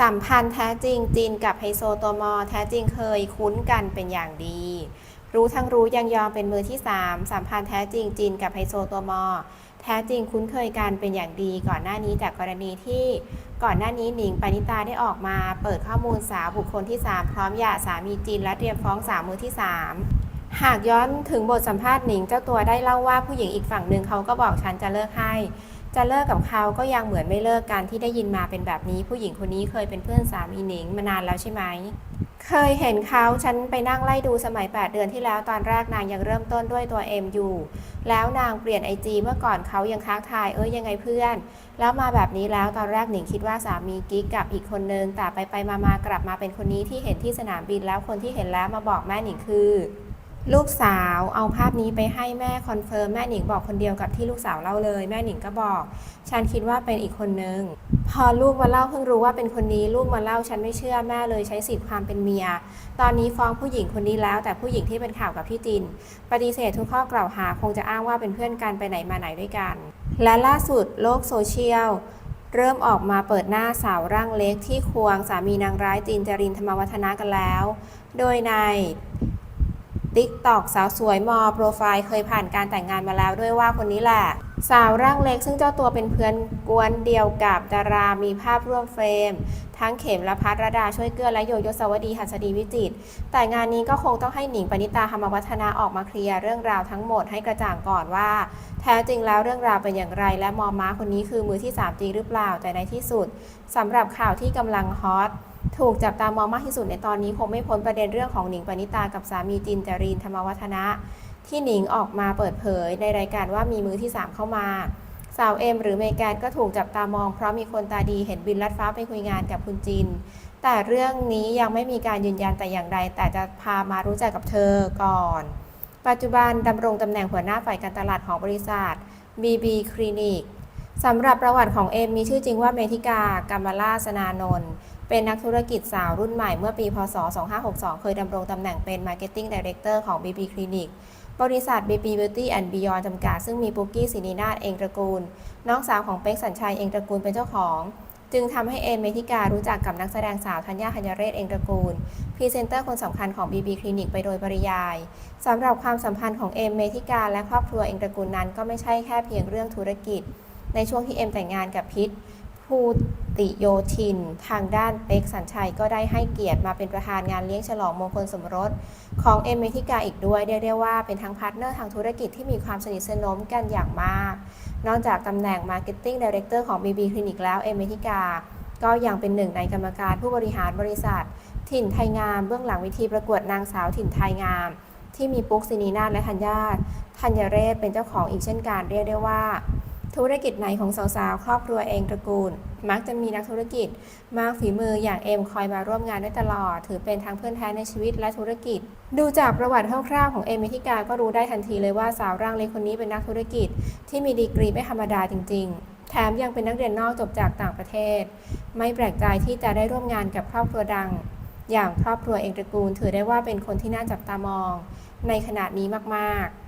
สัมพันธ์แท้จริงจีนกับไฮโซตัวมอ แท้จริงเคยคุ้นกันเป็นอย่างดี รู้ทั้งรู้ยังยอมเป็นมือที่ 3 สัมพันธ์แท้จริงจีนกับไฮโซตัวมอ แท้จริงคุ้นเคยกันเป็นอย่างดี ก่อนหน้านี้จากกรณีที่ก่อนหน้านี้หนิงปณิตาได้ออกมาเปิดข้อมูลสาวบุคคลที่ 3 พร้อมหย่าสามีจีนและเตรียมฟ้องสาวมือที่ 3 หากย้อนถึงบทสัมภาษณ์หนิงเจ้าตัวได้เล่าว่าผู้หญิงอีกฝั่งหนึ่งเขาก็บอกฉันจะเลิกให้ จะเลิกกับเขาก็ยังเหมือนไม่เลิกกันที่ได้ยินมาเป็นแบบนี้ ผู้หญิงคนนี้เคยเป็นเพื่อนสามีหนิงมานานแล้วใช่ไหมเคยเห็นเขาฉันไปนั่งไล่ดูสมัย 8 เดือนที่แล้วตอนแรกนางยังเริ่มต้นด้วยตัวเอ็มอยู่แล้วนางเปลี่ยนไอจีเมื่อก่อนเขายังค้างทายเอ้ยยังไงเพื่อน แล้วมาแบบนี้แล้วตอนแรกหนิงคิดว่าสามีกิ๊กกับอีกคนนึงแต่ไปไปมามากลับมาเป็นคนนี้ที่เห็นที่สนามบินแล้วคนที่เห็นแล้วมาบอกแม่หนิงคือ ลูกสาวเอาภาพนี้ไปให้แม่คอนเฟิร์มแม่หนิงบอกคนเดียวกับที่ลูกสาวเล่าเลย แม่หนิงก็บอก ฉันคิดว่าเป็นอีกคนนึง พอลูกมาเล่าเพิ่งรู้ว่าเป็นคนนี้ ลูกมาเล่าฉันไม่เชื่อแม่เลยใช้สิทธิ์ความเป็นเมีย ตอนนี้ฟ้องผู้หญิงคนนี้แล้ว แต่ผู้หญิงที่เป็นข่าวกับพี่จิน ปฏิเสธทุกข้อกล่าวหาคงจะอ้างว่าเป็นเพื่อนกันไปไหนมาไหนด้วยกัน และล่าสุดโลกโซเชียลเริ่มออกมาเปิดหน้าสาวร่างเล็กที่ควงสามีนางร้ายจีนจรินธรรมวัฒนะกันแล้ว โดยใน ติ๊กตอกสาวสวยมอโปรไฟล์เคยผ่านการแต่งงานมาแล้วด้วยว่าคนนี้แหละสาวร่างเล็กซึ่งเจ้าตัวเป็นเพื่อนกวนเดียวกับดารามีภาพร่วมเฟรม ทั้งเข็มและพัทรดาช่วยเกื้อและโยโยสวดีหัสดีวิจิต แต่งานนี้ก็คงต้องให้หนิงปณิตาธรรมวัฒนาออกมาเคลียร์เรื่องราวทั้งหมดให้กระจ่างก่อนว่า แท้จริงแล้วเรื่องราวเป็นอย่างไร และมอม้าคนนี้คือมือที่สามจริงหรือเปล่าแต่ในที่สุดสำหรับข่าวที่กำลังฮอต ถูกจับตามองมากที่สุดในตอนนี้คงไม่พ้นประเด็นเรื่องของหนิงปณิตากับสามีจินจารีนธรรมวัฒนะ ที่หนิงออกมาเปิดเผยในรายการว่ามีมือที่ 3 เข้ามาสาวเอ็มหรือเมแกนก็ถูกจับตามองเพราะมีคนตาดีเห็นบินลัดฟ้าไปคุยงานกับคุณจิน แต่เรื่องนี้ยังไม่มีการยืนยันแต่อย่างใด แต่จะพามารู้จักกับเธอก่อน ปัจจุบันดำรงตำแหน่งหัวหน้าฝ่ายการตลาดของบริษัท BB Clinic สำหรับประวัติของเอ็มมีชื่อจริงว่าเมธิกากรรมลาสนานนท์ เป็นนักธุรกิจสาวรุ่นใหม่เมื่อปี พศ 2562 เคยดำรงตำแหน่งเป็น Marketing Director ของ BB Clinic บริษัท BB Beauty and Beyond จำกัด ซึ่งมีปุกกี้ศินีนาถเองตระกูล น้องสาวของเป๊กสัญชัยเองตระกูลเป็นเจ้าของ จึงทำให้เอมเมธิการู้จักกับนักแสดงสาวธัญญาธัญเรศเองตระกูลพรีเซนเตอร์คนสำคัญของ BB Clinic ไปโดยปริยายสำหรับความสัมพันธ์ของเอมเมธิกาและครอบครัวเองตระกูลนั้นก็ไม่ใช่แค่เพียงเรื่องธุรกิจ ในช่วงที่เอ็มแต่งงานกับพิษภู ติโยธิน ทางด้านเป็กสัญชัยก็ได้ให้เกียรติมาเป็นประธานงานเลี้ยงฉลองมงคลสมรส ของเอมเมธิกาอีกด้วยเรียกได้ว่าเป็นทั้งพาร์ทเนอร์ทางธุรกิจที่มีความสนิทสนมกันอย่างมาก นอกจากตำแหน่ง Marketing Director ของ BB Clinic แล้วเอมเมธิกาก็ยังเป็นหนึ่งในกรรมการผู้บริหารบริษัท ถิ่นไทยงามเบื้องหลังวิธีประกวดนางสาวถิ่นไทยงาม ที่มีปุ๊กซินีนาและธัญญาธัญเรศเป็นเจ้าของอีกเช่นกันเรียกได้ว่า ธุรกิจไหนของสาวๆ ครอบครัวเองตระกูล มักจะมีนักธุรกิจมากฝีมืออย่างเอ็มคอยมาร่วมงานด้วยตลอด ถือเป็นทั้งเพื่อนแท้ในชีวิตและธุรกิจ ดูจากประวัติคร่าวๆของเอมมิธิกาก็รู้ได้ทันทีเลยว่าสาวร่างเล็กคนนี้เป็นนักธุรกิจ ที่มีดีกรีไม่ธรรมดาจริง ๆแถมยังเป็นนักเรียนนอกจบจากต่างประเทศ ไม่แปลกใจที่จะได้ร่วมงานกับครอบครัวดัง อย่างครอบครัวเองตระกูล ถือได้ว่าเป็นคนที่น่าจับตามอง ในขณะนี้มากๆ